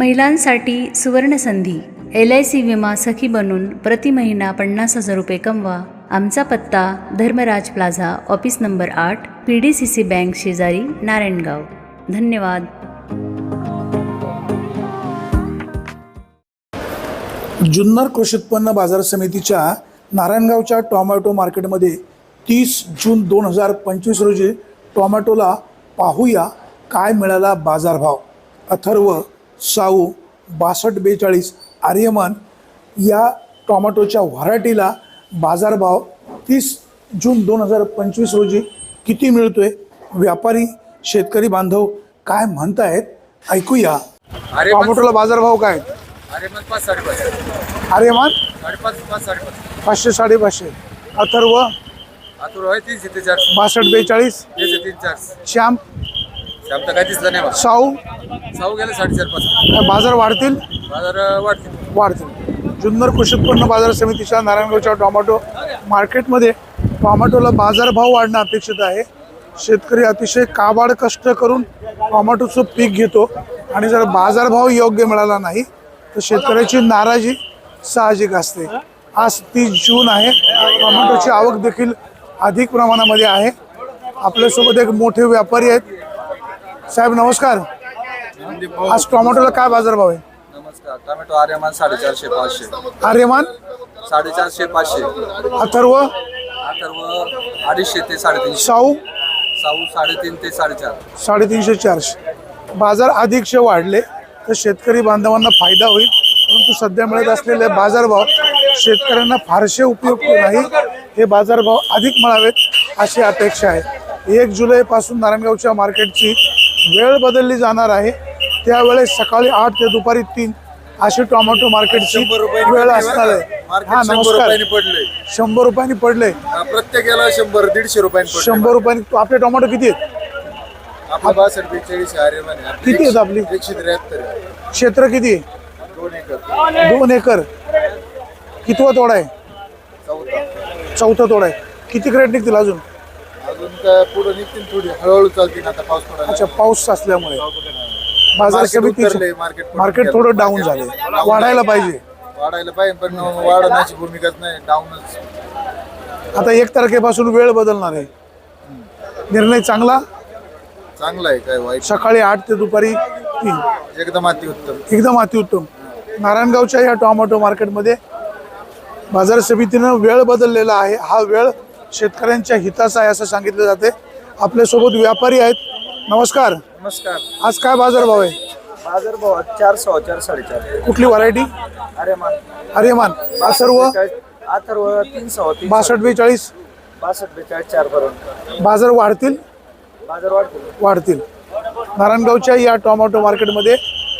महिलांसाठी सुवर्णसंधी L I C विमा सखी बनून प्रति महिना पन्नास हजार रुपये कमवा. आमचा पत्ता धर्मराज प्लाझा ऑफिस नंबर आठ P D C C bank शेजारी नारायणगाव. धन्यवाद. जुन्नर कृषी उत्पन्न बाजार समितीच्या नारायणगावच्या टॉमॅटो मार्केटमध्ये तीस जून दोन हजार पंचवीस रोजी टॉमॅटोला पाहूया काय मिळाला बाजारभाव. अथर्व साऊ बासष्ट बेचाळीस आर्यमान या टॉमॅटोच्या व्हरायटीला बाजारभाव तीस जून दोन हजार पंचवीस रोजी किती मिळतोय? व्यापारी शेतकरी बांधव काय म्हणतायत? ऐकूया. अरे टॉमॅटोला बाजारभाव काय? आर्यमान पाचशे साडेपाचशे. अथर्व? आहे बासष्ट बेचाळीस? श्याम? काय दिसलं नाही मला साऊ? साऊ गेले साडेचार पाच. बाजार वाढतील? बाजार अं, वाढतील. वाढतील. जुन्नर कृषी उत्पन्न बाजार समितीच्या नारायणगावच्या टोमॅटो मार्केटमध्ये टोमॅटोला बाजारभाव वाढणं अपेक्षित आहे. शेतकरी अतिशय काबाड कष्ट करून टोमॅटोचं पीक घेतो आणि जर बाजारभाव योग्य मिळाला नाही तर शेतकऱ्याची नाराजी साहजिक असते. आज तीस जून आहे. टोमॅटोची आवक देखील अधिक प्रमाणामध्ये आहे. आपल्यासोबत एक मोठे व्यापारी आहेत. साहेब नमस्कार. आज टोमॅटोला काय बाजारभाव आहे? नमस्कार टोमॅटो आर्यमान साडेचारशे पाचशे. आर्यमान? साडेचारशे पाचशे. अथर्व? अथर्व अडीचशे ते साडेतीनशे. साऊ? साऊ साडेतीन ते साडेचार. साडेतीनशे चारशे. बाजार अधिकशे वाढले तर शेतकरी बांधवांना फायदा होईल. परंतु सध्या मिळत असलेले बाजारभाव शेतकऱ्यांना फारसे उपयुक्त नाही. हे बाजारभाव अधिक मिळावेत अशी अपेक्षा आहे. एक जुलैपासून नारायणगावच्या मार्केटची वेळ बदलली जाणार आहे. त्यावेळेस सकाळी आठ ते दुपारी तीन अशी टोमॅटो मार्केटची वेळ असणार आहे. हा नमस्कार. रुपयांनी पडले. शंभर रुपयांनी पडले. प्रत्येकाला शंभर दीडशे रुपयांनी शंभर रुपयांनी आपले टोमॅटो किती आहेत? आपलं बासष्ट बेचाळीस किती आहेत आपली? एकशे त्र्याहत्तर आहे. क्षेत्र किती आहे? दोन एकर. दोन एकर. कितवा तोडा आहे? चौथा. चौथा तोडा आहे. किती क्रेट निघतील अजून? अजून काय पुढे निघतील थोडी. हळूहळू चालतील आता पाऊस पडायला. अच्छा पाऊस असल्यामुळे. बाजार उतरलंय, मार्केट पडून मार्केट. थोडं डाऊन झाले. वाढायला पाहिजे. वाढायला पाहिजे पण वाढवण्याची भूमिकाच नाही. डाऊनच आता एक तारखेपासून वेळ बदलणार आहे. निर्णय चांगला? चांगलं आहे काय वाईट सकाळी आठ ते दुपारी तीन. एकदम अति उत्तम एकदम अतिउत्तम. नारायणगावच्या या टोमॅटो मार्केटमध्ये बाजार समितीनं वेळ बदललेला आहे. हा वेळ शेतकऱ्यांच्या हिताचा आहे असं सांगितलं जाते. आपल्यासोबत व्यापारी आहेत. नमस्कार. नमस्कार. आज काय बाजारभाव आहे? बाजार भाव चार सहा चार साडेचार कुठली व्हरायटी? अरे मान आर्यमान. हा सर्व अथर्व तीन सहा तीन बासष्ट बेचाळीस? बासष्ट बेचाळीस चार पर्यंत बाजार वाढतील? बाजार वाढतो वाढतील. नारायणगावच्या या टोमॅटो मार्केटमध्ये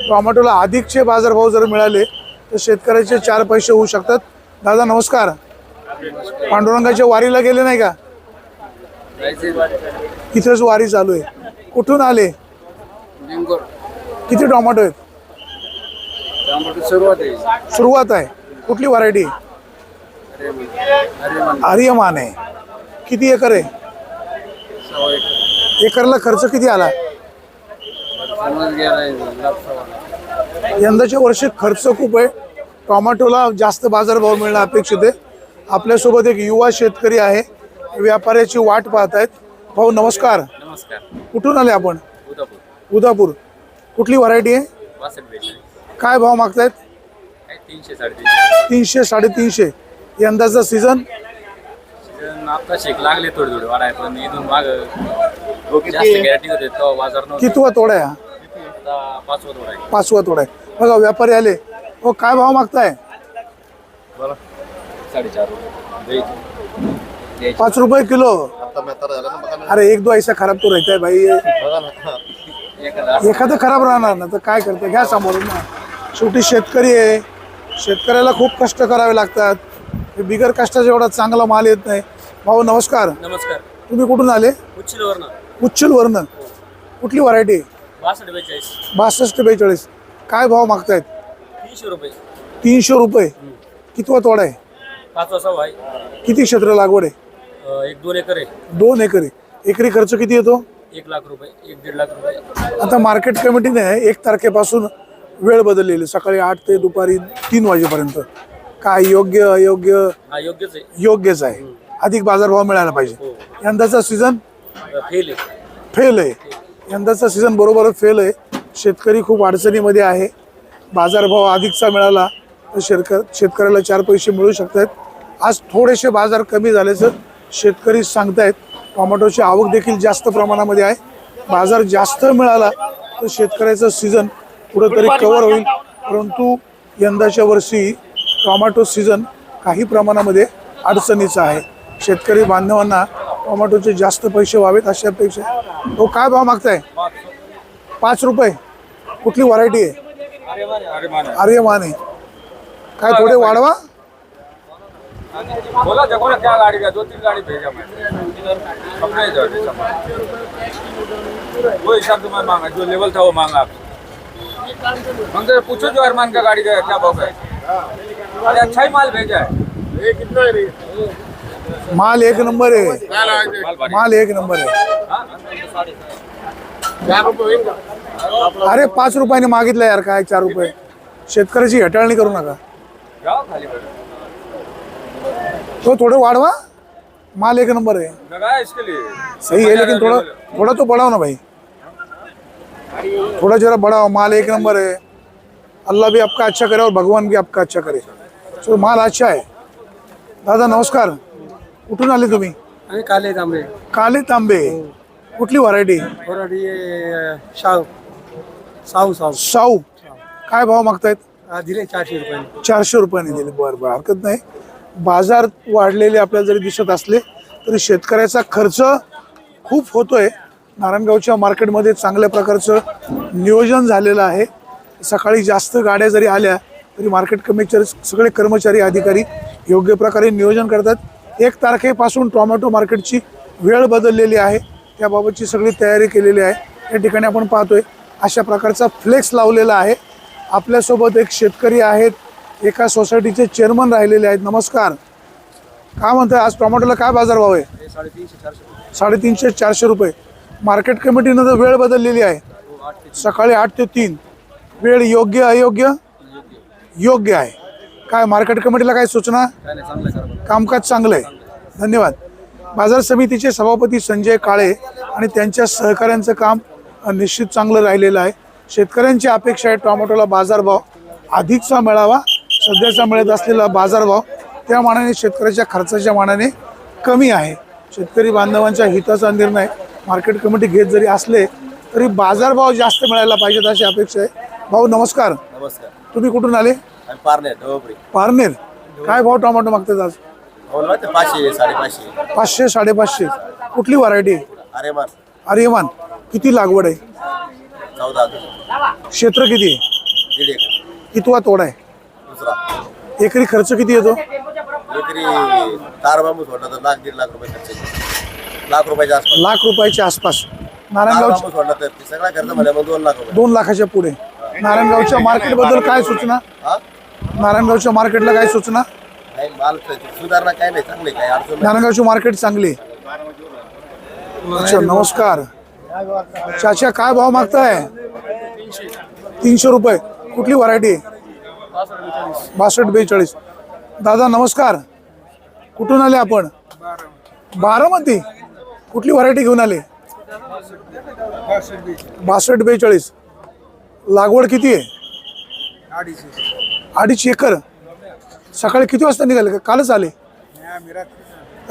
टोमॅटोला अधिकचे बाजारभाव जर मिळाले तर शेतकऱ्याचे चार पैसे होऊ शकतात. दादा नमस्कार. पांडुरंगाच्या वारीला गेले नाही का? इथेच वारी चालू आहे. कुठून आले? किती टोमॅटो आहेत? सुरुवात आहे. सुरुवात आहे. कुठली व्हरायटी? आर्यमान आहे. किती एकर आहे? एकरला खर्च किती आला? यंदाच्या वर्षी खर्च खूप आहे. टोमॅटोला जास्त बाजारभाव मिळणं अपेक्षित आहे. आपल्यासोबत एक युवा शेतकरी आहे. व्यापाऱ्याची वाट पाहत आहेत भाऊ नमस्कार. नमस्कार. कुठून आले आपण? उदापूर. उदापूर. कुठली व्हरायटी आहे? बासष्ट बेचाळीस काय भाव मागतायत? काय तीनशे साडेतीनशे. तीनशे साडेतीनशे. यंदाचा सीझन आता शेक लागले थोडे थोडे वाढाय पण इथून माग जास्त गॅरंटी होते तो बाजार नव्हता. कितवा तोडा आहे हा? आता पाचवा थोडा आहे. पाचवा तोडा आहे. बघा व्यापारी आले. हो काय भाव मागताय? बोला. साडेचार रुपये. द्यायचे. पाच रुपये किलो. अरे एक दो ऐसा खराब तो रहता है भाई. एखादा खराब राहणार ना तर काय करते? घ्या समोरून ना. शेवटी शेतकरी आहे. शेतकऱ्याला खूप कष्ट करावे लागतात. हे बिगर कष्टाचा एवढा चांगला माल येत नाही. भाऊ नमस्कार. नमस्कार. तुम्ही कुठून आले? उच्चिलवरनं. उच्चलवरनं. कुठली व्हरायटी बासष्ट बेचाळीस. बासष्ट बेचाळीस. काय भाव मागतायत? तीनशे रुपये. तीनशे रुपये. कितवा तोडा आहे? पाचवा आहे किती क्षेत्र लागवड आहे? अं, एक दोन एकर आहे. दोन एकरी एकरी खर्च किती येतो? एक लाख रुपये एक दीड लाख रुपये. आता मार्केट कमिटीने एक तारखेपासून वेळ बदललेली सकाळी आठ ते दुपारी तीन वाजेपर्यंत. काय योग्य अयोग्य? हा योग्यच आहे. योग्यच आहे. अधिक बाजारभाव मिळायला पाहिजे. यंदाचा सीझन फेल आहे. फेल आहे. यंदाचा सीझन बरोबर फेल आहे. शेतकरी खूप अडचणीमध्ये आहे. बाजारभाव अधिकचा मिळाला. शेतकर शेतकऱ्याला चार पैसे मिळू शकतात आज थोडेसे बाजार कमी झाल्याचं शेतकरी सांगतायत टोमॅटोची आवक देखील जास्त प्रमाणामध्ये आहे. बाजार जास्त मिळाला तर शेतकऱ्याचं सीझन कुठंतरी कवर होईल. परंतु यंदाच्या वर्षी टोमॅटो सीझन काही प्रमाणामध्ये अडचणीचा आहे. शेतकरी बांधवांना टोमॅटोचे जास्त पैसे व्हावेत अशी अपेक्षा तो काय भाव मागताय? पाच रुपये. कुठली व्हरायटी आहे? अरे माना आर्यमान आहे. काय थोडे वाढवा. बोला देखो ना क्या गाड़ी का दो तीन गाड़ी भेजा मैं अपने दर्द सामान। वो हिसाब से मैं मांगा जो लेवल था वो मांगा. आपसे हमसे पूछो जो अरमान का गाड़ी का क्या भाव है. अरे अच्छा ही माल भेजा है. माल एक नंबर आहे माल एक नंबर आहे हाँ? अरे पाच रुपयाने मागितलं यार काय चार रुपये. शेतकऱ्याची हेटाळणी करू नका. खाली। तो थोडे वाढवा. माल एक नंबर है इसके लिए सही है लेकिन थोड़ा थोड़ा तो बढ़ाओ ना भाई. थोड़ा जरा बढ़ाओ माल एक नंबर है अल्लाह भी आपका अच्छा करे और भगवान भी आपका अच्छा करे. तो माल अच्छा आहे. दादा नमस्कार. कुठून आले तुम्ही? आणि काले तांबे. काले तांबे. कुठली व्हरायटी वराडी शाव साऊ साऊ साऊ काय भाव मागतायत? हा, दिले चारशे रुपयाने. चारशे रुपयाने दिले. बरं बरं. हरकत नाही. बाजार वाढलेले आपल्याला जरी दिसत असले तरी शेतकऱ्याचा खर्च खूप होतोय. नारायणगावच्या मार्केटमध्ये चांगल्या प्रकारचं नियोजन झालेलं आहे. सकाळी जास्त गाड्या जरी आल्या तरी मार्केट कमिटीचे सगळे कर्मचारी अधिकारी योग्य प्रकारे नियोजन करतात. एक तारखेपासून टोमॅटो मार्केटची वेळ बदललेली आहे. त्याबाबतची सगळी तयारी केलेली आहे. या ठिकाणी आपण पाहतोय अशा प्रकारचा फ्लेक्स लावलेला आहे. आपल्यासोबत एक शेतकरी आहेत एका सोसायटीचे चेअरमन राहिलेले आहेत. नमस्कार. काय म्हणताय आज टोमॅटोला काय बाजारभाव आहे? साडेतीनशे चारशे रुपये. मार्केट कमिटीनं तर वेळ बदललेली आहे. सकाळी आठ ते तीन. वेळ योग्य अयोग्य? योग्य आहे. काय मार्केट कमिटीला काय सूचना कामकाज चांगलं आहे. धन्यवाद. बाजार समितीचे सभापती संजय काळे आणि त्यांच्या सहकाऱ्यांचं काम निश्चित चांगलं राहिलेलं आहे. शेतकऱ्यांची अपेक्षा आहे टोमॅटोला बाजारभाव अधिकचा मिळावा सध्याचा मिळत असलेला बाजारभाव त्या मानाने शेतकऱ्याच्या खर्चाच्या मानाने कमी आहे. शेतकरी बांधवांच्या हिताचा निर्णय मार्केट कमिटी घेत जरी असले तरी बाजारभाव जास्त मिळायला पाहिजेत अशी अपेक्षा आहे. भाऊ नमस्कार. नमस्कार. तुम्ही कुठून आले? पारनेर काय भाव टोमॅटो मागतात आज? ते पाचशे साडेपाचशे. पाचशे साडेपाचशे. कुठली व्हरायटी? अरे मान. आर्यमान किती लागवड आहे? चौदा क्षेत्र किती? आहे कितवा तोडा आहे? दुसरा. एकरी खर्च किती येतो? एकरी तार बांबू सोडला तर लाख दीड लाख रुपये खर्च येतो. लाख रुपयाच्या आसपास. लाख रुपयाच्या आसपास. तार नारायणगाव बांबू सोडला तर ते सगळा खर्च म्हणजे मग दोन लाख रुपये. दोन लाखाच्या पुढे. नारायणगावच्या मार्केटबद्दल काय सूचना? हा? नारायणगावच्या मार्केटला काय सूचना? नाही माल सुधारणा काय नाही चांगली काय अडचण नारायणगावची मार्केट चांगली. अच्छा नमस्कार. चाचा काय भाव मागताय? तीनशे रुपये. कुठली व्हरायटी? बासष्ट बेचाळीस. दादा नमस्कार. कुठून आले आपण? बारामती. कुठली व्हरायटी घेऊन आले? बासष्ट बेचाळीस. लागवड किती आहे? अडीच एकर. सकाळी किती वाजता निघाले? का कालच आले.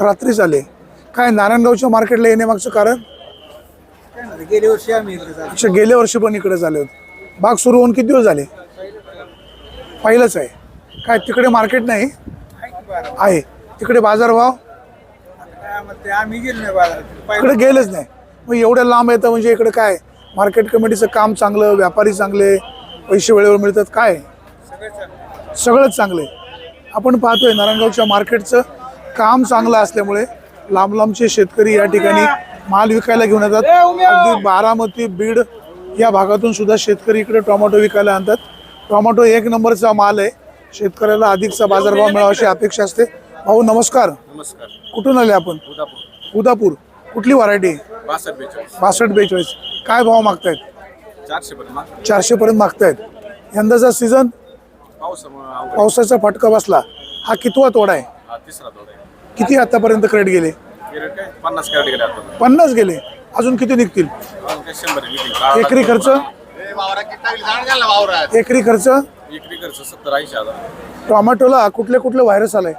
रात्रीच आले. काय नारायणगावच्या मार्केटला येण्यामागचं कारण? गेल्या वर्षी आम्ही इकडे जातो. अच्छा गेल्या वर्षी पण इकडे झाले होते. बाग सुरू होऊन किती दिवस झाले? पहिलंच आहे. काय तिकडे मार्केट नाही? आहे. तिकडे बाजारभाव काय म्हणते, आम्ही गेलो नाही बाजारात. इकडे गेलेच नाही. मग एवढ्या लांब येतं म्हणजे इकडे काय? मार्केट कमिटीचं काम चांगलं व्यापारी चांगले पैसे वेळेवर मिळतात काय? सगळंच चांगलं आहे. आपण पाहतोय नारायणगावच्या मार्केटचं काम चांगलं असल्यामुळे लांब लांबचे शेतकरी या ठिकाणी माल विकायला घेऊन येतात. अगदी बारामती बीड या भागातून सुद्धा शेतकरी इकडे टोमॅटो विकायला आणतात. टोमॅटो एक नंबरचा माल आहे. शेतकऱ्याला अधिकचा बाजारभाव मिळावा अशी अपेक्षा असते. भाऊ नमस्कार. नमस्कार. कुठून आले आपण? उदापूर. उदापूर. कुठली व्हरायटी बासष्ट बेचाळीस. काय भाव मागतायत? चारशे पर्यंत माग चारशे पर्यंत मागतायत. यंदाचा सीझन पावसाचा फटका बसला. हा कितवा तोडा आहे? तिसरा तोडा किती आतापर्यंत क्रेट गेले? पन्नास कॅरेट गेले आता. पन्नास गेले. अजून किती निघतील? शंभर एकरी खर्च? एकरी खर्च? विक्री खर्च सत्तर ऐंशी हजार. टोमॅटोला कुठले कुठले व्हायरस आलाय?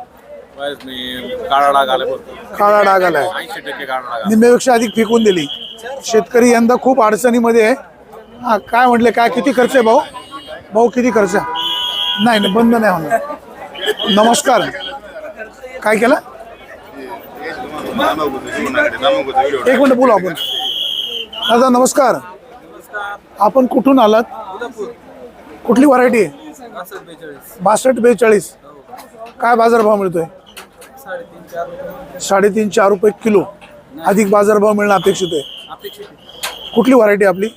काळा डाग आले भरपूर. काळा डाग आलाय. ऐंशी टक्के काळा डाग निम्म्यापेक्षा अधिक फेकून दिली. शेतकरी यंदा खूप अडचणीमध्ये आहे. हा काय म्हटले काय किती खर्च आहे भाऊ? भाऊ किती खर्च आहे? नाही नाही बंद नाही होणार. नमस्कार. काय केलं? एक मिनिट बोलू आपण. दादा नमस्कार. आपण कुठून आलात? कुठली व्हरायटी आहे? बासष्ट बेचाळीस. काय बाजारभाव मिळतोय? साडेतीन चार रुपये किलो. अधिक बाजारभाव मिळणं अपेक्षित आहे. कुठली व्हरायटी आपली?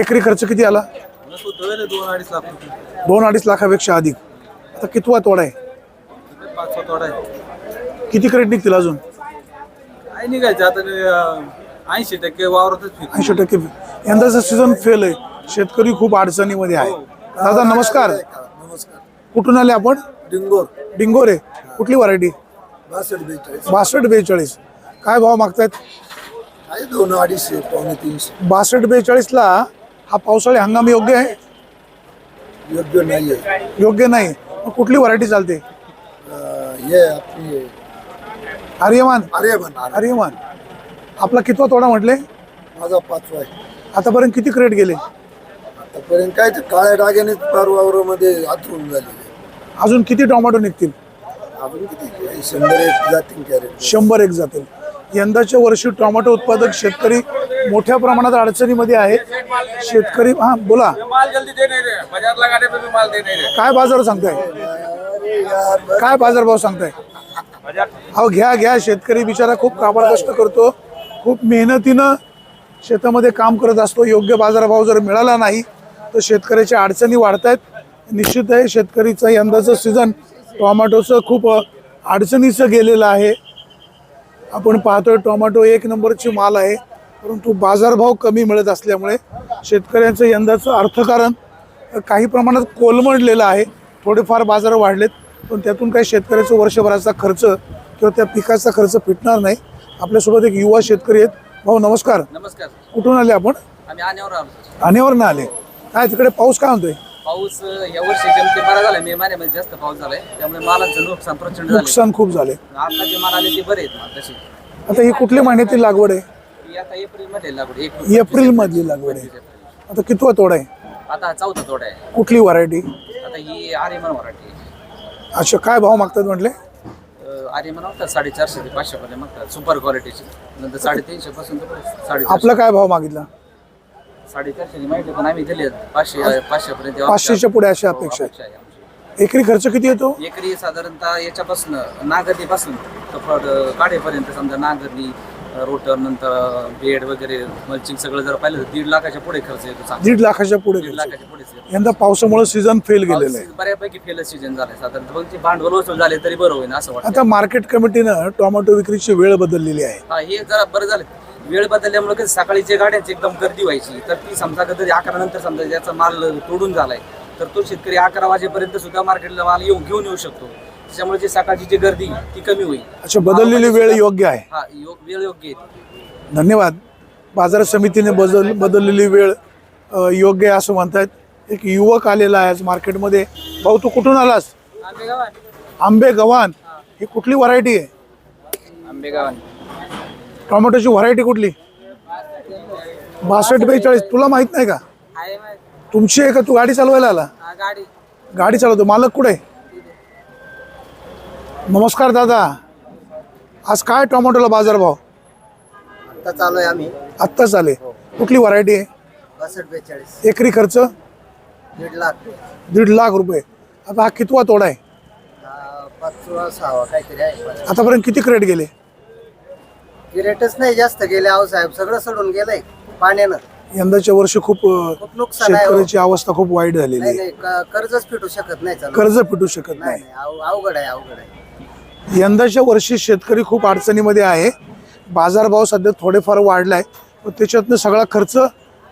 एकरी खर्च किती आला? दोन अडीच लाखापेक्षा अधिक. आता कितवा तोडा आहे? तोडा आहे किती क्रेट निघतील अजून? काय निघायचं? आता ऐंशी टक्के वावरातच ऐंशी टक्के यंदाचं सीझन फेल आहे शेतकरी खूप अडचणीमध्ये आहे. दादा नमस्कार. नमस्कार. कुठून आले आपण? डिंगोर. डिंगोरे कुठली व्हरायटी? बासष्ट बेचाळीस. बासष्ट बेचाळीस. काय भाव मागतायत? आहे दोन अडीचशे पावणे तीनशे बासष्ट बेचाळीसला हा पावसाळी हंगाम योग्य आहे? योग्य नाही आहे योग्य नाही. कुठली व्हरायटी चालते? हे आपली आर्यमान. अरे म्हणा आर्यमान. आपला कितवा तोडा म्हटले? माझा पाचवा आहे. आतापर्यंत किती क्रेट गेले? आतापर्यंत काय ते काळ्या डाग्याने फार वावरामध्ये आतरून झालेले अजून किती टोमॅटो निघतील? आपण किती? शंभर एक जातील कॅरेट शंभर एक जातील. यंदाच्या वर्षी टोमॅटो उत्पादक शेतकरी मोठ्या प्रमाणात अडचणीमध्ये आहे. शेतकरी हा बोला. माल जल्दी दे नहीं रहे बाजार लगाने पे भी माल दे नहीं रहे काय बाजार सांगताय? काय बाजारभाव सांगताय? म्हणजे अहो घ्या घ्या. शेतकरी बिचारा खूप काबाड कष्ट करतो. खूप मेहनतीनं शेतामध्ये काम करत असतो. योग्य बाजारभाव जर मिळाला नाही तर शेतकऱ्याच्या अडचणी वाढत आहेत निश्चित आहे शेतकरीचं यंदाचं सीझन टोमॅटोचं खूप अडचणीचं गेलेलं आहे. आपण पाहतोय टोमॅटो एक नंबरची माल आहे. परंतु बाजारभाव कमी मिळत असल्यामुळे शेतकऱ्यांचं यंदाचं अर्थकारण काही प्रमाणात कोलमडलेलं आहे. थोडेफार बाजार वाढलेत. पण त्यातून काही शेतकऱ्याचा वर्षभराचा खर्च किंवा त्या पिकाचा खर्च फिटणार नाही. आपल्यासोबत एक युवा शेतकरी आहेत. भाऊ नमस्कार. नमस्कार. कुठून आले आपण? आम्ही आण्यावर आलो. आणेवर ना आले. काय तिकडे पाऊस काय म्हणतोय? पाऊस अं, या वर्षी जमते बरा झालाय. मे महिन्यामध्ये जास्त पाऊस झालाय. त्यामुळे मालांचं नुकसान प्रचंड झाले नुकसान खूप झाले आता जे माल आले ते बरे आहेत तसे. आता ही कुठल्या महिन्यातील लागवड आहे? आता एप्रिलमध्ये लागवड एप्रिल मधली लागवड आहे. आता कितवा तोडा आहे? आता चौथा तोडा आहे. कुठली व्हरायटी आता ही आर्यमन मराठी अच्छा काय भाव मागतात म्हटले? मागतात साडेचारशे ते पाचशे पर्यंत मागतात. सुपर क्वालिटीची. नंतर साडेतीनशे पासून साडेचारशे. आपला काय भाव मागितला? साडेचारशे माहिती पण आम्ही दिले पाचशे पाचशे पर्यंत पाचशेच्या पुढे अशी अपेक्षा आहे. एकरी खर्च किती येतो? एकरी साधारणतः याच्यापासून नांगरणीपासून तर काढेपर्यंत समजा नांगरणी रोटर नंतर बेड वगैरे मल्चिंग सगळं जर पाहिलं तर दीड लाखाच्या पुढे खर्च येतो चांगला. दीड लाखाच्या पुढे दीड लाखाच्या पुढेच येतो. यंदा पावसामुळे सीझन फेल गेलेलं आहे. बऱ्यापैकी फेल सीजन झालाय. साधारणतः मग ते भांडवल वसूल झाले तरी बरं होईल असं वाटतं. आता मार्केट कमिटीनं टोमॅटो विक्रीची वेळ बदललेली आहे. हा हे जरा बरं झालं. वेळ बदलल्यामुळे कसं सकाळीच्या गाड्यांची एकदम गर्दी व्हायची तर ती समजा कधी अकरा नंतर समजा ज्याचा माल तोडून झालाय तर तो शेतकरी अकरा वाजेपर्यंत सुद्धा मार्केटला माल येऊन घेऊन येऊ शकतो. त्याच्यामुळे जी सकाळची जी गर्दी ती कमी होईल. अच्छा बदललेली वेळ योग्य आहे? हा योग वेळ योग्य आहे. धन्यवाद. बाजार समितीने बदल बदललेली वेळ अ, योग्य आहे असं म्हणतायत. एक युवक आलेला आहे आज मार्केटमध्ये. भाऊ तू कुठून आलास? आंबे गव्हाण. ही. कुठली व्हरायटी आहे? आंबेगाव टोमॅटोची व्हरायटी कुठली? बासष्ट बेचाळीस. तुला माहीत नाही का? तुमची आहे का? तू गाडी चालवायला आला? गाडी. गाडी चालवतो. मालक कुठे नमस्कार दादा. आज काय टोमॅटोला बाजारभाव आता चालू आहे आम्ही. आत्ताच आले. कुठली व्हरायटी आहे? बासष्ट बेचाळीस. एकरी खर्च? दीड लाख दीड लाख रुपये. आता हा कितवा तोडा आहे? पाचवा सहावा काहीतरी आहे. आतापर्यंत किती क्रेट गेले? रेटच नाही जास्त गेले आहो साहेब. सगळं सोडून गेलंय पाण्यानं. यंदाच्या वर्षी खूप अ, खूप नुकसान आहे हो. शेतकऱ्याची अवस्था खूप वाईट झालेली नाही आहे. नाही क- कर्जच फिटू शकत नाही चालू. कर्ज फिटू शकत नाही नाही. नाही. अव- अवघड आहे अवघड आहे. यंदाच्या वर्षी शेतकरी खूप अडचणीमध्ये आहे. बाजारभाव सध्या थोडेफार वाढलाय. पण त्याच्यातनं सगळा खर्च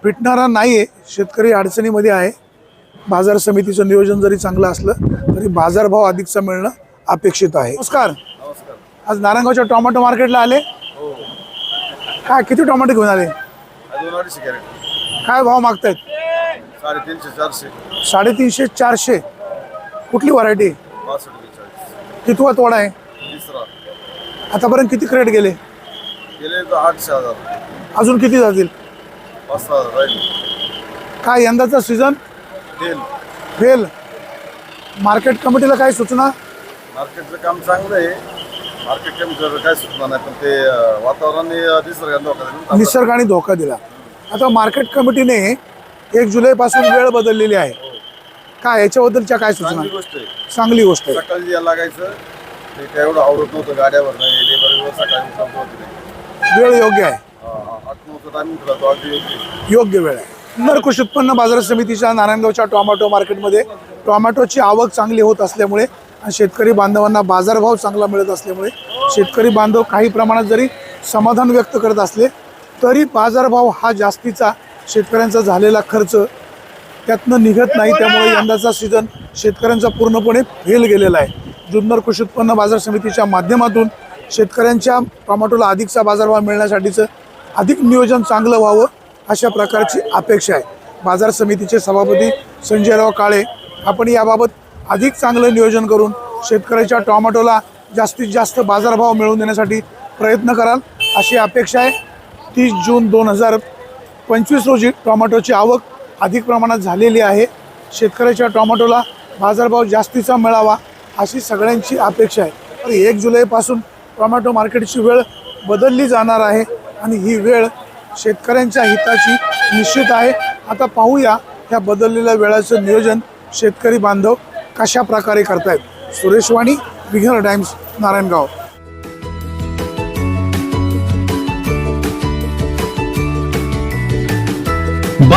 फिटणारा नाही आहे शेतकरी अडचणीमध्ये आहे. बाजार समितीचं नियोजन जरी चांगलं असलं तरी बाजारभाव अधिकचा मिळणं अपेक्षित आहे. नमस्कार. आज नारायणगावच्या टोमॅटो मार्केटला आले. काय किती टोमॅटो घेऊन आले? काय भाव मागतायत? साडेतीनशे चारशे. साडेतीनशे चारशे. कुठली व्हरायटी? कितवा तोडा आहे? तिसरा. आतापर्यंत किती क्रेट गेले? गेले तर आठशे हजार. अजून किती जातील? पाच सहा हजार राहिले. काय यंदाचा सीझन तेल फेल. मार्केट कमिटीला काय सूचना? मार्केटचं काम चांगलं आहे. मार्केट कमी काय सुचणार नाही पण ते अं, वातावरणाने अं, निसर्गाने धोका दिला. निसर्गाने धोका दिला. आता मार्केट कमिटीने एक जुलैपासून वेळ बदललेली आहे. काय याच्याबद्दलच्या काय सूचना? चांगली गोष्ट आहे. चांगली गोष्ट आहे. सकाळी यायला लागायचं ते काय एवढं आवडत नव्हतं गाड्यावर. नाही लेबर सकाळी उठवत होते नाही वेळ योग्य आहे. अं, आठ नऊचा टायमिंग तुला तो अगदी योग्य आहे. योग्य वेळ आहे. नर कृषी उत्पन्न बाजार समितीच्या नारायणगावच्या टोमॅटो मार्केटमध्ये टोमॅटोची आवक चांगली होत असल्यामुळे आणि शेतकरी बांधवांना बाजारभाव चांगला मिळत असल्यामुळे शेतकरी बांधव काही प्रमाणात जरी समाधान व्यक्त करत असले तरी बाजारभाव हा जास्तीचा शेतकऱ्यांचा झालेला खर्च त्यातनं निघत नाही त्यामुळे यंदाचा सीझन शेतकऱ्यांचा पूर्णपणे फेल गेलेला आहे. जुन्नर कृषी उत्पन्न बाजार समितीच्या माध्यमातून शेतकऱ्यांच्या टोमॅटोला अधिकचा बाजारभाव मिळण्यासाठीचं अधिक नियोजन चांगलं व्हावं अशा प्रकारची अपेक्षा आहे. बाजार समितीचे सभापती संजयराव काळे आपण याबाबत अधिक चांगलं नियोजन करून शेतकऱ्याच्या टोमॅटोला जास्तीत जास्त बाजारभाव मिळवून देण्यासाठी प्रयत्न कराल अशी अपेक्षा आहे. तीस जून दोन हजार पंचवीस रोजी टोमॅटोची आवक अधिक प्रमाणात झालेली आहे. शेतकऱ्याच्या टोमॅटोला बाजारभाव जास्तीचा मिळावा अशी सगळ्यांची अपेक्षा आहे. तर एक जुलैपासून टोमॅटो मार्केटची वेळ बदलली जाणार आहे आणि ही वेळ शेतकऱ्यांच्या हिताची निश्चित आहे. आता पाहूया ह्या बदललेल्या वेळाचं नियोजन शेतकरी बांधव कशा प्रकारे करतायत. सुरेश वाणी विघर टाइम्स नारायणगाव.